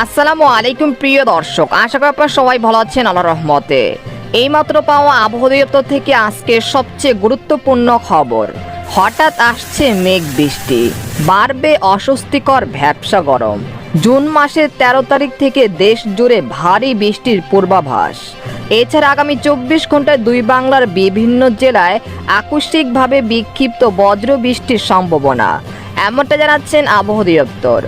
আসসালামু আলাইকুম প্রিয় দর্শক, আশা করি আপনারা সবাই ভালো আছেন আল্লাহ রহমতে। এইমাত্র পাওয়া আবহাওয়া দপ্তর থেকে আজকে সবচেয়ে গুরুত্বপূর্ণ খবর, হঠাৎ আসছে মেঘ বৃষ্টি, বাড়বে অস্বস্তিকর ভ্যাবসা গরম। জুন মাসের তেরো তারিখ থেকে দেশ জুড়ে ভারী বৃষ্টির পূর্বাভাস। এছাড়া আগামী চব্বিশ ঘন্টায় দুই বাংলার বিভিন্ন জেলায় আকস্মিকভাবে বিক্ষিপ্ত বজ্র বৃষ্টির সম্ভাবনা। এমনটা জানাচ্ছেন আবহাওয়া দপ্তর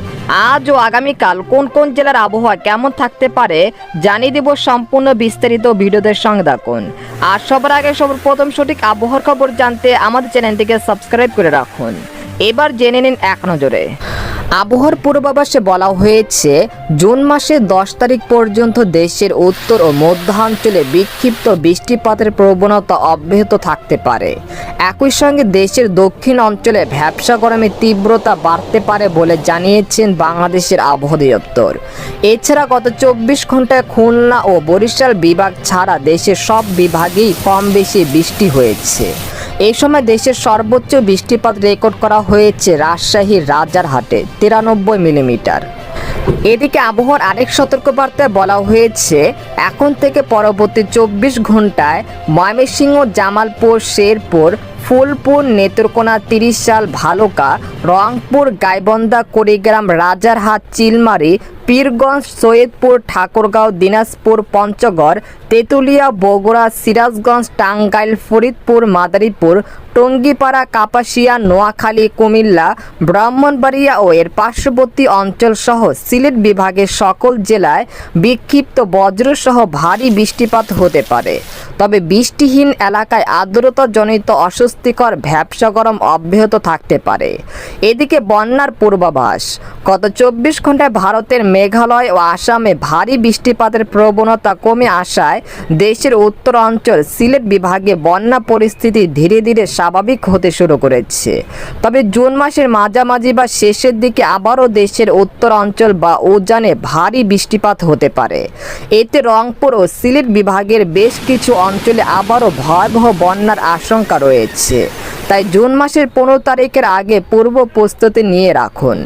আজ ও আগামীকাল কোন কোন জেলার আবহাওয়া কেমন থাকতে পারে জানিয়ে দেব সম্পূর্ণ বিস্তারিত ভিডিওদের সঙ্গে দেখুন আর সবার আগে সবার প্রথম সঠিক আবহাওয়ার খবর জানতে আমাদের চ্যানেলটিকে সাবস্ক্রাইব করে রাখুন। এবার জেনে নিন এক নজরে। আবহাওয়ার পূর্বাভাসে বলা হয়েছে, জুন মাসের দশ তারিখ পর্যন্ত দেশের উত্তর ও মধ্যাঞ্চলে বিক্ষিপ্ত বৃষ্টিপাতের প্রবণতা অব্যাহত থাকতে পারে। একই সঙ্গে দেশের দক্ষিণ অঞ্চলে ভ্যাবসা গরমের তীব্রতা বাড়তে পারে বলে জানিয়েছেন বাংলাদেশের আবহাওয়া দপ্তর এছাড়া গত চব্বিশ ঘন্টায় খুলনা ও বরিশাল বিভাগ ছাড়া দেশের সব বিভাগেই কম বেশি বৃষ্টি হয়েছে। এই সময় দেশের সর্বোচ্চ বৃষ্টিপাত রেকর্ড করা হয়েছে রাজশাহীর রাজারহাটে, তিরানব্বই মিলিমিটার। এদিকে আবহাওয়ার আরেক সতর্কবার্তায় বলা হয়েছে, এখন থেকে পরবর্তী চব্বিশ ঘন্টায় ময়মনসিংহ, জামালপুর, শেরপুর ফুলপুর নেত্রকোনা তিরিশ সাল ভালুকা, রংপুর গাইবন্ধা, কুড়িগ্রাম, রাজারহাট, চিলমারি, পীরগঞ্জ, সৈয়দপুর, ঠাকুরগাঁও, দিনাজপুর, পঞ্চগড়, তেঁতুলিয়া, বগুড়া, সিরাজগঞ্জ, টাঙ্গাইল, ফরিদপুর, মাদারীপুর, টঙ্গিপাড়া, কাপাসিয়া, নোয়াখালী, কুমিল্লা, ব্রাহ্মণবাড়িয়া ও এর পার্শ্ববর্তী অঞ্চলসহ সিলেট বিভাগের সকল জেলায় বিক্ষিপ্ত বজ্রসহ ভারী বৃষ্টিপাত হতে পারে। তবে বৃষ্টিহীন এলাকায় আর্দ্রতাজনিত অস্বস্তিকর ভ্যাবসা গরম অব্যাহত থাকতে পারে। এদিকে বন্যার পূর্বাভাস, গত চব্বিশ ঘন্টায় ভারতের মেঘালয় ও আসামে ভারী বৃষ্টিপাতের প্রবণতা কমে আসায় দেশের উত্তর অঞ্চল সিলেট বিভাগে বন্যা পরিস্থিতি ধীরে ধীরে স্বাভাবিক হতে শুরু করেছে। তবে জুন মাসের মাঝামাঝি বা শেষের দিকে আবারও দেশের উত্তর অঞ্চল বা উজানে ভারী বৃষ্টিপাত হতে পারে। এতে রংপুর ও সিলেট বিভাগের বেশ কিছু অঞ্চলে আবারও ভয়াবহ বন্যার আশঙ্কা রয়েছে। তাই জুন মাসের পনেরো তারিখের আগে পূর্ব প্রস্তুতি নিয়ে রাখুন।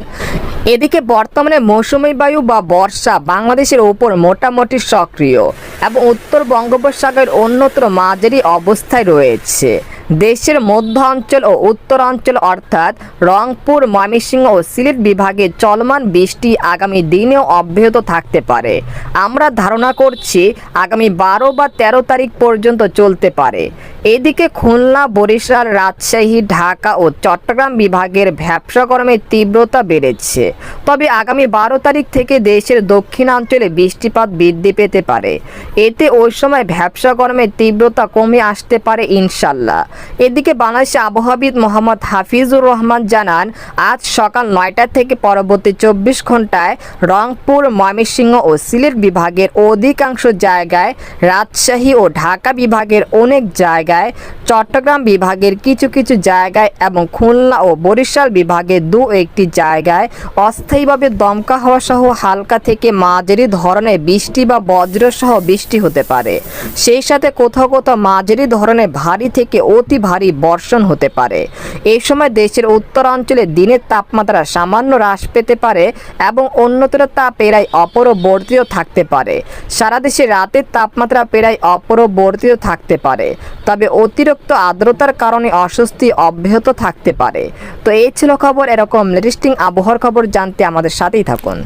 এদিকে বর্তমানে মৌসুমী বায়ু বা বর্ষা বাংলাদেশের ওপর মোটামুটি সক্রিয় এবং উত্তর বঙ্গোপসাগরের অন্যত্র মাঝারি অবস্থায় রয়েছে। দেশের মধ্য অঞ্চল ও উত্তরাঞ্চল অর্থাৎ রংপুর, ময়মনসিংহ ও সিলেট বিভাগে চলমান বৃষ্টি আগামী দিনেও অব্যাহত থাকতে পারে। আমরা ধারণা করছি আগামী বারো বা তেরো তারিখ পর্যন্ত চলতে পারে। এদিকে খুলনা, বরিশাল, রাজশাহী, ঢাকা ও চট্টগ্রাম বিভাগের ভ্যাবসা গরমের তীব্রতা বেড়েছে। তবে আগামী বারো তারিখ থেকে দেশের দক্ষিণাঞ্চলে বৃষ্টিপাত বৃদ্ধি পেতে পারে। এতে ওই সময় ভ্যাবসা গরমের তীব্রতা কমে আসতে পারে ইনশাল্লাহ। এদিকে বাংলাদেশে আবহাওয়াবিদ মোহাম্মদ হাফিজুর রহমান জানান, আজ সকাল নয়টা থেকে পরবর্তী চব্বিশ ঘন্টায় রংপুর, ময়মনসিংহ ও সিলেট বিভাগের অধিকাংশ জায়গায় রাজশাহী ও ঢাকা বিভাগের অনেক জায়গায়, চট্টগ্রাম বিভাগের কিছু কিছু জায়গায় এবং খুলনা ও বরিশাল বিভাগের দু একটি জায়গায় অস্থায়ীভাবে দমকা হওয়া সহ হালকা থেকে মাঝারি ধরনের বৃষ্টি বা বজ্রসহ বৃষ্টি হতে পারে। সেই সাথে কোথাও কোথাও মাঝারি ধরনের ভারী থেকে অতি ভারী বর্ষণ হতে পারে। এই সময় দেশের উত্তরাঞ্চলে দিনের তাপমাত্রা সামান্য হ্রাস পেতে পারে এবং অন্যতর তাপ প্রায় অপরবর্তীয় থাকতে পারে। সারা দেশে রাতের তাপমাত্রা প্রায় অপরবর্তীয় থাকতে পারে। তবে অতিরিক্ত আর্দ্রতার কারণে অস্বস্তি অব্যাহত থাকতে পারে। তো এই ছিল খবর, এরকম লেটেস্টিং আবহাওয়ার খবর জানতে আমাদের সাথেই থাকুন।